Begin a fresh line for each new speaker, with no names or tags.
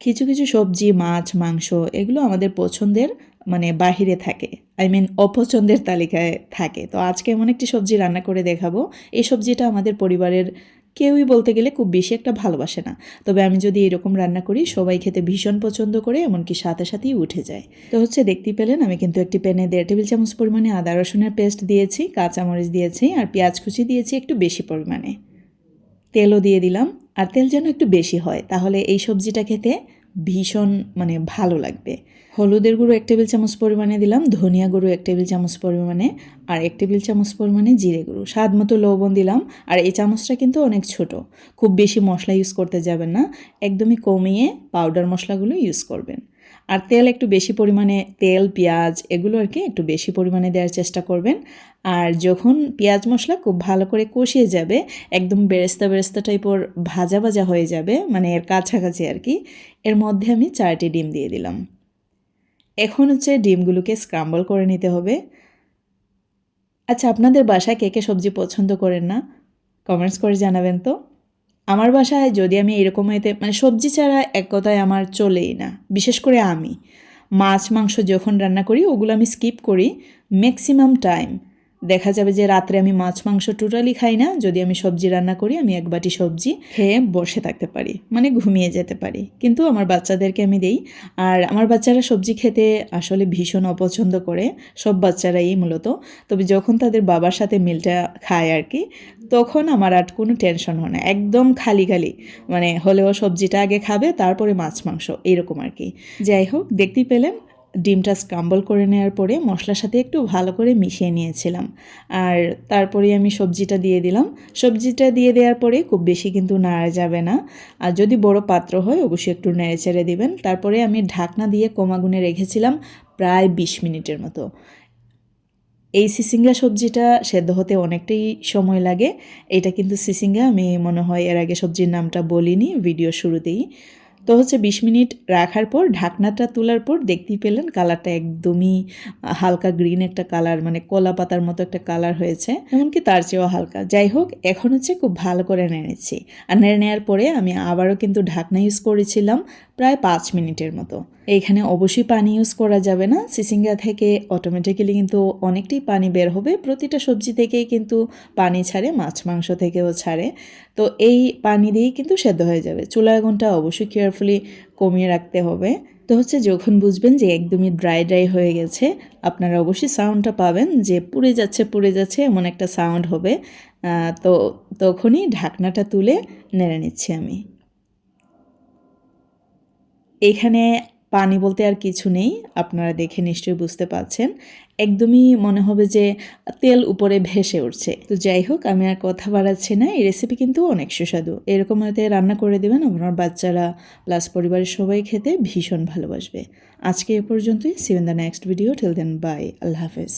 কিছু কিছু সবজি, মাছ, মাংস এগুলো আমাদের পছন্দের মানে বাহিরে থাকে। আই মিন অপছন্দের তালিকায় থাকে। তো আজকে এমন একটি সবজি রান্না করে দেখাবো। এই সবজিটা আমাদের পরিবারের কেউই বলতে গেলে খুব বেশি একটা ভালোবাসে না। তবে আমি যদি এরকম রান্না করি, সবাই খেতে ভীষণ পছন্দ করে, এমনকি সাথে সাথেই উঠে যায়। তো হচ্ছে দেখতেই পেলেন, আমি কিন্তু একটি প্যানে দেড় টেবিল চামচ পরিমাণে আদা রসুনের পেস্ট দিয়েছি, কাঁচামরিচ দিয়েছি, আর পেঁয়াজ কুচি দিয়েছি একটু বেশি পরিমাণে। তেলও দিয়ে দিলাম। আর তেল যেন একটু বেশি হয়, তাহলে এই সবজিটা খেতে ভীষণ মানে ভালো লাগবে। হলুদের গুঁড়ো এক টেবিল চামচ পরিমাণে দিলাম, ধনিয়া গুঁড়ো এক টেবিল চামচ পরিমাণে, আর এক টেবিল চামচ পরিমাণে জিরে গুঁড়ো। স্বাদ মতো লবণ দিলাম, আর এই চামচটা কিন্তু অনেক ছোট। খুব বেশি মশলা ইউজ করতে যাবেন না, একদমই কমিয়ে পাউডার মশলাগুলো ইউজ করবেন। আর তেল একটু বেশি পরিমাণে, তেল, পেঁয়াজ, এগুলো আর কি একটু বেশি পরিমাণে দেওয়ার চেষ্টা করবেন। আর যখন পেঁয়াজ মশলা খুব ভালো করে কষিয়ে যাবে, একদম বেরেস্তা বেরেস্তা টাইপের ভাজা ভাজা হয়ে যাবে মানে এর কাছাকাছি আর কি, এর মধ্যে আমি চারটি ডিম দিয়ে দিলাম। এখন হচ্ছে ডিমগুলোকে স্ক্রাম্বল করে নিতে হবে। আচ্ছা আপনাদের বাসায় কে কে সবজি পছন্দ করেন না? কমেন্টস করে জানাবেন তো। আমার বাসায় যদি আমি এরকম এতে মানে সবজি ছাড়া এক কথায় আমার চলেই না, বিশেষ করে আমি। মাছ, মাংস যখন রান্না করি, ওগুলো আমি স্কিপ করি ম্যাক্সিমাম টাইম দেখা যাবে যে রাত্রে আমি মাছ, মাংস, টোটালি খাই না। যদি আমি সবজি রান্না করি, আমি এক বাটি সবজি খেয়ে বসে থাকতে পারি মানে ঘুমিয়ে যেতে পারি। কিন্তু আমার বাচ্চাদেরকে আমি দেই। আর আমার বাচ্চারা সবজি খেতে আসলে ভীষণ অপছন্দ করে, সব বাচ্চারাই মূলত। তবে যখন তাদের বাবার সাথে মিলটা খায় আর কি, তখন আমার আর কোনো টেনশন হয় না। একদম খালি খালি মানে হলেও সবজিটা আগে খাবে, তারপরে মাছ, মাংস, এরকম আর কি। যাই হোক, দেখতেই পেলেন ডিমটা স্ক্রাম্বল করে নেওয়ার পরে মশলার সাথে একটু ভালো করে মিশিয়ে নিয়েছিলাম। আর তারপরে আমি সবজিটা দিয়ে দিলাম। সবজিটা দিয়ে দেওয়ার পরে খুব বেশি কিন্তু নাড়া যাবে না। আর যদি বড় পাত্র হয়, অবশ্যই একটু নেড়ে ছেড়ে দিবেন। তারপরে আমি ঢাকনা দিয়ে কমাগুনে রেখেছিলাম প্রায় বিশ মিনিটের মতো। এই সিসিঙ্গা সবজিটা সেদ্ধ হতে অনেকটাই সময় লাগে। এটা কিন্তু সিসিঙ্গা আমি মনে হয় এর আগে সবজির নামটা বলিনি ভিডিও শুরুতেই। তো হচ্ছে বিশ মিনিট রাখার পর ঢাকনাটা তোলার পর দেখতেই পেলেন কালারটা একদমই হালকা গ্রিন একটা কালার মানে কলা পাতার মতো একটা কালার হয়েছে। এমনকি তার চেয়েও হালকা। যাই হোক, এখন হচ্ছে খুব ভালো করে নেড়েছি। আর নেড়ে নেওয়ার পরে আমি আবারও কিন্তু ঢাকনা ইউজ করেছিলাম। প্রায় পাঁচ মিনিটের মতো। এইখানে অবশ্যই পানি ইউজ করা যাবে না। সিসিঙ্গা থেকে অটোমেটিক্যালি কিন্তু অনেকটাই পানি বের হবে। প্রতিটা সবজি থেকেই কিন্তু পানি ছাড়ে, মাছ, মাংস থেকেও ছাড়ে। তো এই পানি দিয়েই কিন্তু সেদ্ধ হয়ে যাবে। চুলার আগুনটা অবশ্যই কেয়ারফুলি কমিয়ে রাখতে হবে। তো হচ্ছে যখন বুঝবেন যে একদমই ড্রাই ড্রাই হয়ে গেছে, আপনারা অবশ্যই সাউন্ডটা পাবেন যে পুড়ে যাচ্ছে পুড়ে যাচ্ছে এমন একটা সাউন্ড হবে। তো তখনই ঢাকনাটা তুলে নেড়ে নিচ্ছি আমি। এখানে পানি বলতে আর কিছু নেই, আপনারা দেখে নিশ্চয়ই বুঝতে পাচ্ছেন একদমই মনে হবে যে তেল উপরে ভেসে উঠছে। তো যাই হোক, আমি আর কথা বাড়াচ্ছি না, এই রেসিপি কিন্তু অনেক সুস্বাদু। এরকম হয়তো রান্না করে দেবেন, আপনার বাচ্চারা প্লাস পরিবারের সবাই খেতে ভীষণ ভালোবাসবে। আজকে এ পর্যন্তই see you in the next video till then bye Allah হাফেজ।